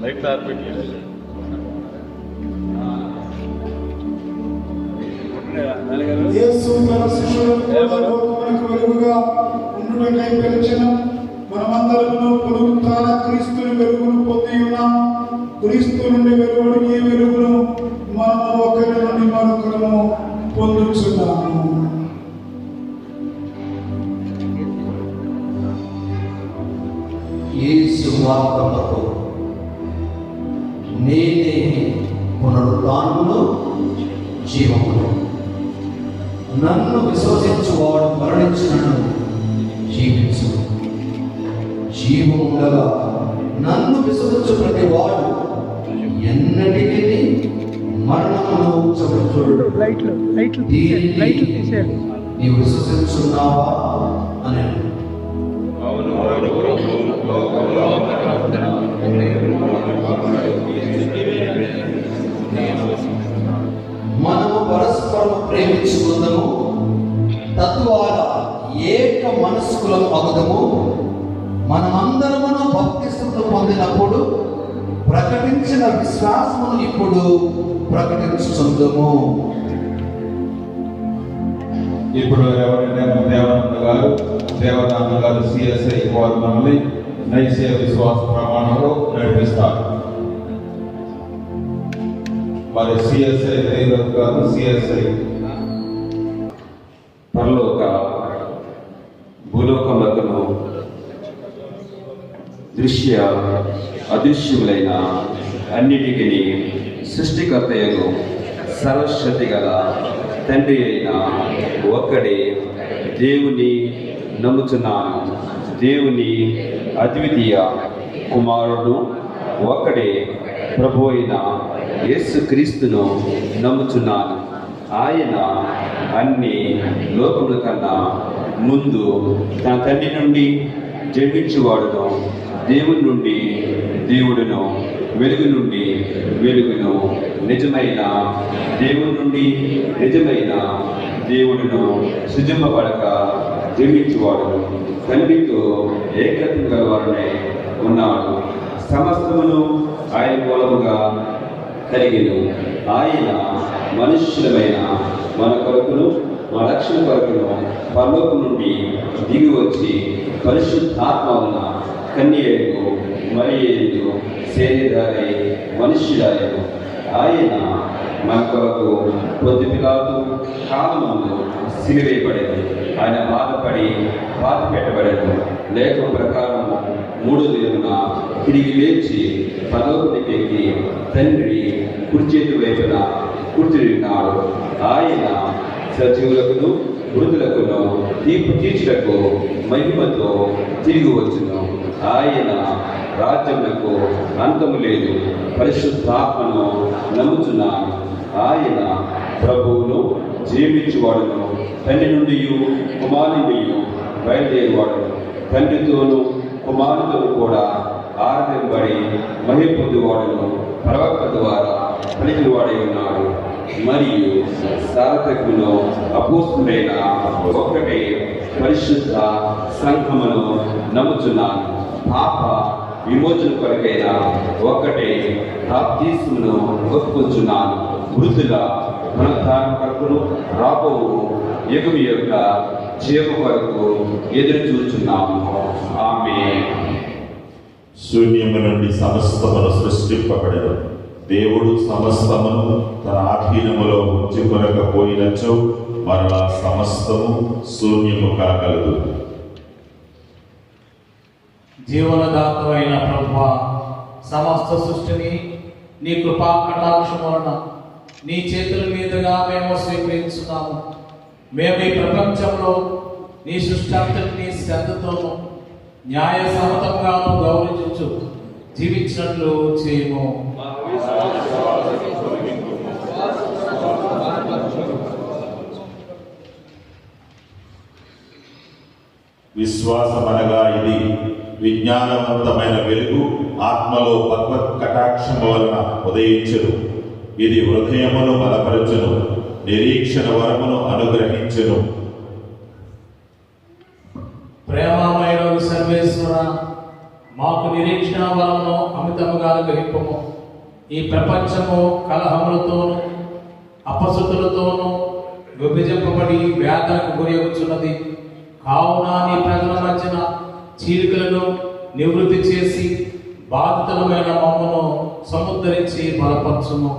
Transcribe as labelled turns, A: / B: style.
A: Light ఆర్పెట్టి
B: యేసు తన శిష్యులకు లోకమునకు వెలుగుగా ఉండుటకై పిలిచిన మనమందరము క్రీస్తుని వెలుగును పొంది ఉన్నాము క్రీస్తు నుండి ఈ వెలుగును మనము ఒకరి
C: నేనే పునరుద్ధానమును జీవమును. నన్ను విశ్వసించువాడు మరణించినను జీవించు. జీవము ఉండగా నన్ను విశ్వసించు ప్రతి వాడు ఎన్నటికీ మరణమును చదువుతుడు
D: లైట్లు లైట్లు లైట్లు తీసేయాలి
C: నీవు విశ్వసించున్నావా? అని
A: అవును.
C: మనస్కులం అగుదము మనమందరమును భక్తిస్తులు పొందినప్పుడు ప్రకటించిన విశ్వాసమును ఇప్పుడు ప్రకటించుతుందము
E: ఇప్పుడు ఎవరైనా దేవానంద గారు దేవదానంద గారు సిఎస్ఐ వారు మనల్ని నైసే విశ్వాస ప్రమాణంలో నడిపిస్తారు. మరి సిఎస్ఐ దేవదత్ గారు సిఎస్ఐ
F: దృశ్య అదృశ్యములైన అన్నిటికీ సృష్టికర్తయను సరస్వతి గల తండ్రి అయిన ఒక్కడే దేవుని నమ్ముచున్నాను. దేవుని అద్వితీయ కుమారుడు ఒక్కడే ప్రభు అయిన యేసు క్రీస్తును నమ్ముచున్నాను. ఆయన అన్ని లోకముల కన్నా ముందు తన తండ్రి నుండి జన్మించువాడును. దేవుని నుండి దేవుడును వెలుగు నుండి వెలుగును నిజమైన దేవుని నుండి నిజమైన దేవుడును సృజింపబడక జీవించువాడు. తండ్రితో ఏకత్వం గలవారునే ఉన్నాడు. సమస్తమును ఆయన మూలముగా కలిగిన. ఆయన మనుష్యులమైన మన కొరకును మన రక్షణ కొరకును పరలోకం నుండి దిగి వచ్చి పరిశుద్ధాత్మ ఉన్న కన్యకు మరియు శరీరాలై మనుష్యుడాయను ఆయన మన కొరకు పొద్దు పిలాతు కాలమందు సిలివేయబడేది ఆయన బాధపడి బాధ పెట్టబడేది లేఖ ప్రకారము మూడు దినమున తిరిగి లేచి పదోపతికి ఎక్కి తండ్రి కుర్చేతి వైపున కూర్చున్నాడు ఆయన సజీవులకును మృతులకును తీర్పు తీర్చుటకు మహిమతో తిరిగి వచ్చును ఆయన రాజ్యములకు అంతము లేదు. పరిశుద్ధాత్మను నమ్ముచున్న ఆయన ప్రభువును జీవించువాడును. తండ్రి నుండి కుమారుని నుండి బయలుదేరువాడును. తండ్రితోనూ కుమారుతో కూడా ఆరాధింపబడి మహి పొందువాడును. ప్రవక్త ద్వారా పలికిన వాడై ఉన్నాడు. మరియు సారథకును అపోస్తుడైన ఒక్కటే పరిశుద్ధ సంఘమును నమ్ముచున్నాను. పాప విమోచన కొరకైన ఒక్కటే బాప్తీసును ఒప్పుకుంటున్నాను మృతుల పునరుద్ధారణ కొరకును రాబో యుగం యొక్క జీవ కొరకు ఎదురు చూచున్నాము ఆమె
G: శూన్యము నుండి సమస్తమును సృష్టింపబడదు దేవుడు సమస్తమును తన ఆధీనములో ఉంచుకొనకపోయినచో మరలా సమస్తము శూన్యము కాగలదు.
H: జీవనదాతమైన ప్రభు సమస్త సృష్టిని నీ కృపా కటాక్షం వలన నీ చేతుల మీదుగా మేము స్వీకరించున్నాము. మేము ఈ ప్రపంచంలో నీ సృష్టి శ్రద్ధతోనూ న్యాయ సమతంగాను గౌరవించు జీవించినట్లు చేయము.
G: విశ్వాసం అనగా ఇది విజ్ఞానవంతమైన వెలుగు ఆత్మలో భగవత్ కటాక్షం వలన ఉదయించను. ఇది హృదయమును బలపరచును నిరీక్షణ వరమును అనుగ్రహించును.
H: ప్రేమమైన సర్వేశ్వర మాకు నిరీక్షణ వలన అమితముగా అనుగ్రహింపము. ఈ ప్రపంచము కలహములతోనూ అపశృతులతోనూ విభజింపబడి వ్యాధులకు గురి కావున నీ ప్రజల మధ్యన చీలికలను నివృత్తి చేసి బాధితులమైన మమ్మను సముద్ధరించి బలపరచుము.